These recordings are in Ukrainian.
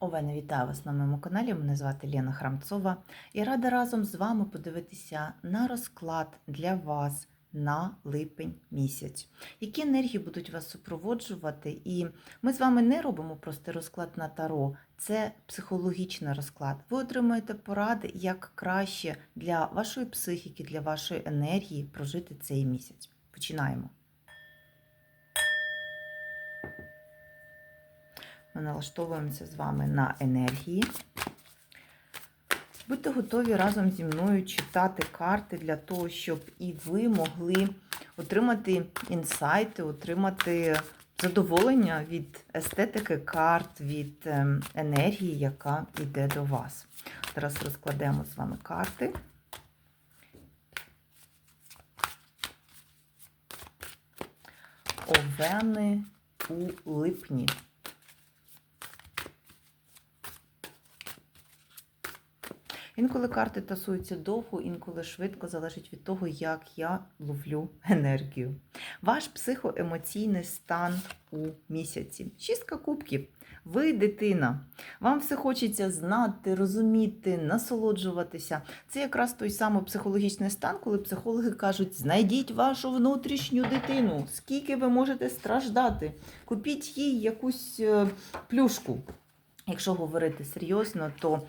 Овена, вітаю вас на моєму каналі. Мене звати Лена Храмцова і рада разом з вами подивитися на розклад для вас на липень місяць. Які енергії будуть вас супроводжувати? І ми з вами не робимо простий розклад на таро, це психологічний розклад. Ви отримуєте поради, як краще для вашої психіки, для вашої енергії прожити цей місяць. Починаємо. Ми налаштовуємося з вами на енергії. Будьте готові разом зі мною читати карти для того, щоб і ви могли отримати інсайти, отримати задоволення від естетики карт, від ем, енергії, яка йде до вас. Зараз розкладемо з вами карти. Овени у липні. Інколи карти тасуються довго, інколи швидко залежить від того, як я ловлю енергію. Ваш психоемоційний стан у місяці. Шістка кубків. Ви дитина. Вам все хочеться знати, розуміти, насолоджуватися. Це якраз той самий психологічний стан, коли психологи кажуть: знайдіть вашу внутрішню дитину, скільки ви можете страждати, купіть їй якусь е, плюшку. Якщо говорити серйозно, то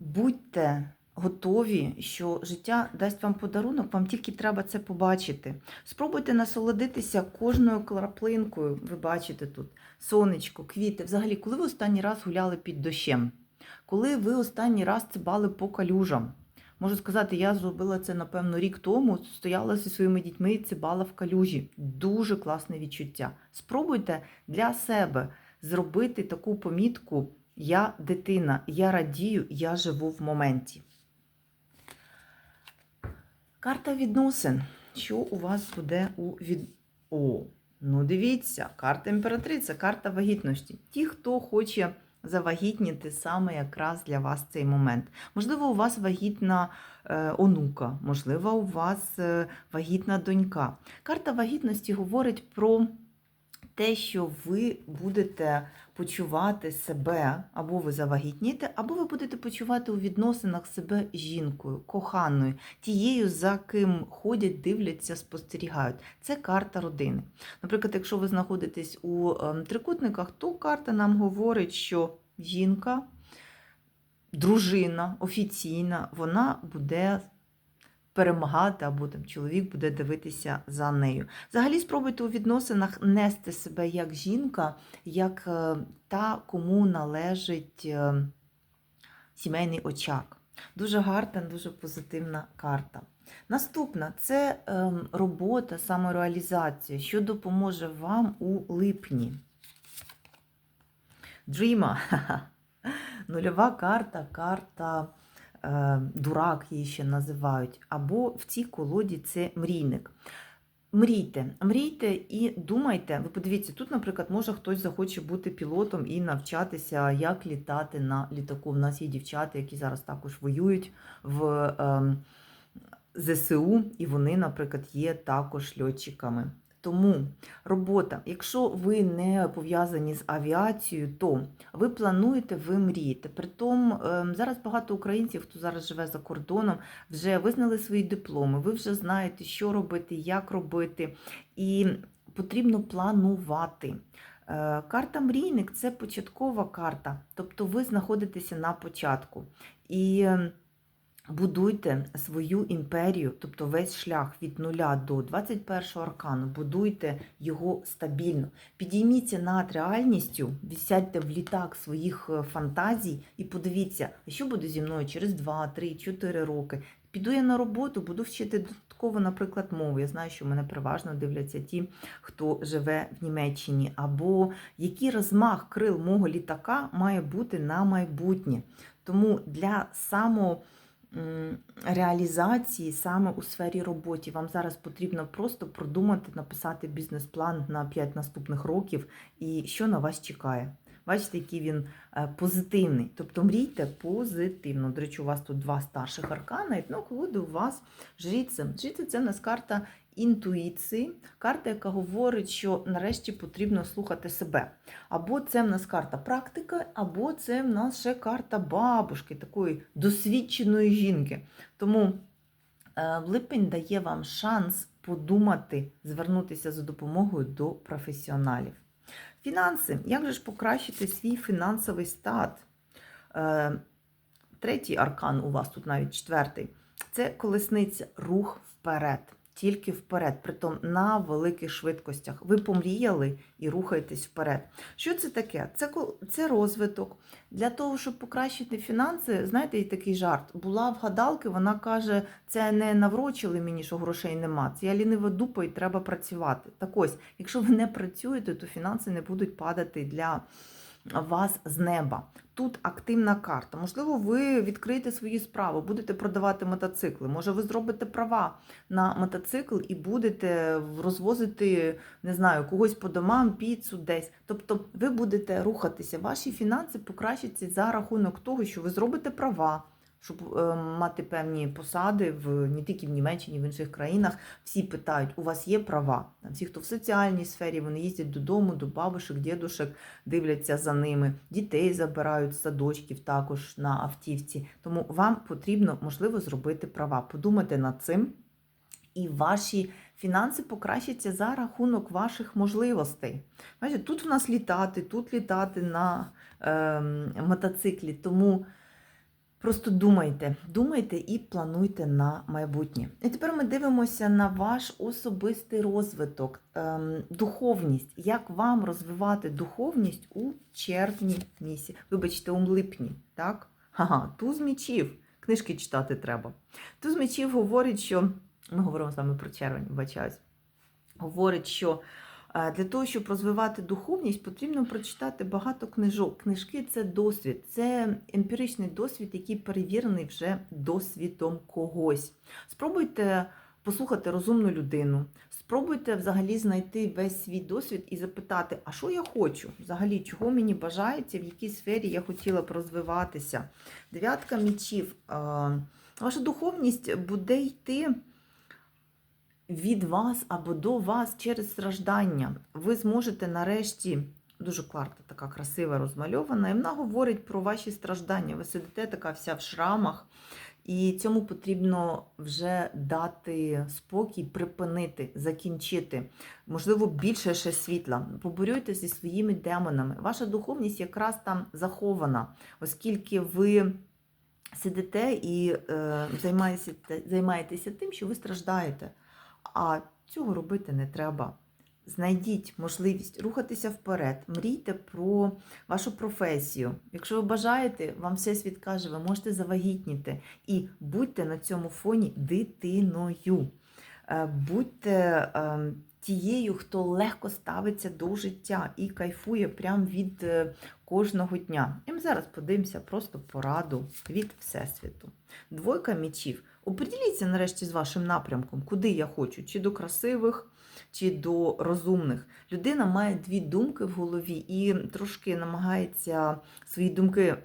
будьте готові, що життя дасть вам подарунок, вам тільки треба це побачити. Спробуйте насолодитися кожною краплинкою. Ви бачите тут сонечко, квіти. Взагалі, коли ви останній раз гуляли під дощем, коли ви останній раз цибали по калюжам. Можу сказати, я зробила це, напевно, рік тому, стояла зі своїми дітьми і цибала в калюжі. Дуже класне відчуття. Спробуйте для себе зробити таку помітку. Я дитина, я радію, я живу в моменті. Карта відносин. Що у вас буде у від. О, ну дивіться, карта імператриця, карта вагітності. Ті, хто хоче завагітніти саме якраз для вас цей момент. Можливо, у вас вагітна е, онука, можливо, у вас е, вагітна донька. Карта вагітності говорить про те, що ви будете почувати себе, або ви завагітніте, або ви будете почувати у відносинах себе жінкою, коханою, тією, за ким ходять, дивляться, спостерігають. Це карта родини. Наприклад, якщо ви знаходитесь у ем, трикутниках, то карта нам говорить, що жінка, дружина офіційна, вона буде перемагати, або там чоловік буде дивитися за нею. Взагалі, спробуйте у відносинах нести себе як жінка, як е, та, кому належить е, сімейний очаг. Дуже гарна, дуже позитивна карта. Наступна це ем, робота, самореалізація, що допоможе вам у липні. Дріма. Нульова карта, карта дурак її ще називають, або в цій колоді це мрійник. Мрійте, мрійте і думайте. Ви подивіться, тут, наприклад, може хтось захоче бути пілотом і навчатися, як літати на літаку. У нас є дівчата, які зараз також воюють в е, ЗСУ, і вони, наприклад, є також льотчиками. Тому робота, якщо ви не пов'язані з авіацією, то ви плануєте, ви мрієте. Притом ем, зараз багато українців, хто зараз живе за кордоном, вже визнали свої дипломи, ви вже знаєте, що робити, як робити, і потрібно планувати. Е, карта мрійник це початкова карта, тобто ви знаходитеся на початку. І ем, Будуйте свою імперію, тобто весь шлях від нуля до 21-го аркану, будуйте його стабільно. Підійміться над реальністю, сядьте в літак своїх е, фантазій і подивіться, що буде зі мною через 2, 3, 4 роки. Піду я на роботу, буду вчити додатково, наприклад, мову. Я знаю, що мене переважно дивляться ті, хто живе в Німеччині, або який розмах крил мого літака має бути на майбутнє. Тому для самого реалізації саме у сфері роботи. Вам зараз потрібно просто продумати, написати бізнес-план на 5 наступних років і що на вас чекає. Бачите, який він е, позитивний. Тобто мрійте позитивно. До речі, у вас тут два старших аркана, і ну, коли у вас жріться. Жріться – це в нас карта інтуїції, карта, яка говорить, що нарешті потрібно слухати себе. Або це в нас карта практика, або це в нас ще карта бабушки, такої досвідченої жінки. Тому е, липень дає вам шанс подумати, звернутися за допомогою до професіоналів. Фінанси. Як же ж покращити свій фінансовий стат? Е, Третій аркан у вас тут навіть четвертий. Це колесниця, рух вперед, тільки вперед, притом на великих швидкостях. Ви помріяли і рухаєтесь вперед. Що це таке? Це, це розвиток. Для того, щоб покращити фінанси, знаєте, є такий жарт. Була в гадалки, вона каже, це не наврочили мені, що грошей нема. Це я лінива дупа і треба працювати. Так ось, якщо ви не працюєте, то фінанси не будуть падати для вас з неба. Тут активна карта. Можливо, ви відкриєте свої справи, будете продавати мотоцикли. Може, ви зробите права на мотоцикл і будете розвозити, не знаю, когось по домам, піцу десь. Тобто ви будете рухатися. Ваші фінанси покращаться за рахунок того, що ви зробите права. Щоб е, мати певні посади в не тільки в Німеччині, в інших країнах, всі питають: у вас є права? Всі, хто в соціальній сфері, вони їздять додому, до бабушек, дідушек, дивляться за ними, дітей забирають садочків також на автівці. Тому вам потрібно, можливо, зробити права. Подумайте над цим, і ваші фінанси покращаться за рахунок ваших можливостей. Бачите, тут в нас літати, тут літати на е, мотоциклі. Тому просто думайте, думайте і плануйте на майбутнє. І тепер ми дивимося на ваш особистий розвиток, ем, духовність. Як вам розвивати духовність у червні місяці? Вибачте, у липні, так? Ага, туз мічів. Книжки читати треба. Туз мечів говорить, що ми говоримо саме про червень, вибачаюсь. Говорить, що для того, щоб розвивати духовність, потрібно прочитати багато книжок. Книжки це досвід, це емпіричний досвід, який перевірений вже досвідом когось. Спробуйте послухати розумну людину, спробуйте взагалі знайти весь свій досвід і запитати, а що я хочу? Взагалі, чого мені бажається, в якій сфері я хотіла б розвиватися. Дев'ятка мічів. Ваша духовність буде йти від вас або до вас через страждання. Ви зможете нарешті, дуже карта така красива, розмальована, і вона говорить про ваші страждання. Ви сидите така вся в шрамах, і цьому потрібно вже дати спокій, припинити, закінчити. Можливо, більше ще світла. Поборюйте зі своїми демонами. Ваша духовність якраз там захована, оскільки ви сидите і е, займаєтеся, займаєтеся тим, що ви страждаєте. А цього робити не треба. Знайдіть можливість рухатися вперед, мрійте про вашу професію. Якщо ви бажаєте, вам всесвіт каже, ви можете завагітніти. І будьте на цьому фоні дитиною. Е, Будьте е, тією, хто легко ставиться до життя і кайфує прямо від е, кожного дня. І ми зараз подивимося просто пораду від Всесвіту. Двойка мічів. Оприділіться нарешті з вашим напрямком, куди я хочу, чи до красивих, чи до розумних. Людина має дві думки в голові і трошки намагається свої думки е,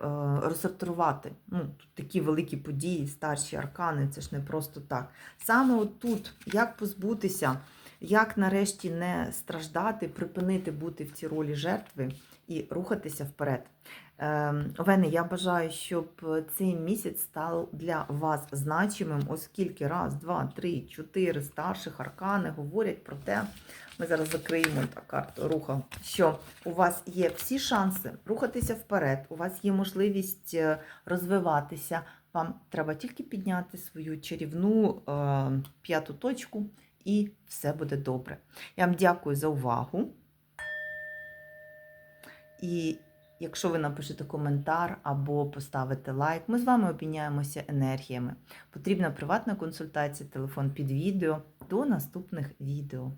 розсортувати. Ну, тут такі великі події, старші аркани, це ж не просто так. Саме отут, як позбутися, як нарешті не страждати, припинити бути в цій ролі жертви і рухатися вперед. Ем, Овени, я бажаю, щоб цей місяць став для вас значимим, оскільки раз, два, три, чотири старших аркани говорять про те, ми зараз закриємо так, карту руха, що у вас є всі шанси рухатися вперед, у вас є можливість е, розвиватися. Вам треба тільки підняти свою чарівну е, п'яту точку, і все буде добре. Я вам дякую за увагу. І якщо ви напишете коментар або поставите лайк, ми з вами обміняємося енергіями. Потрібна приватна консультація, телефон під відео. До наступних відео.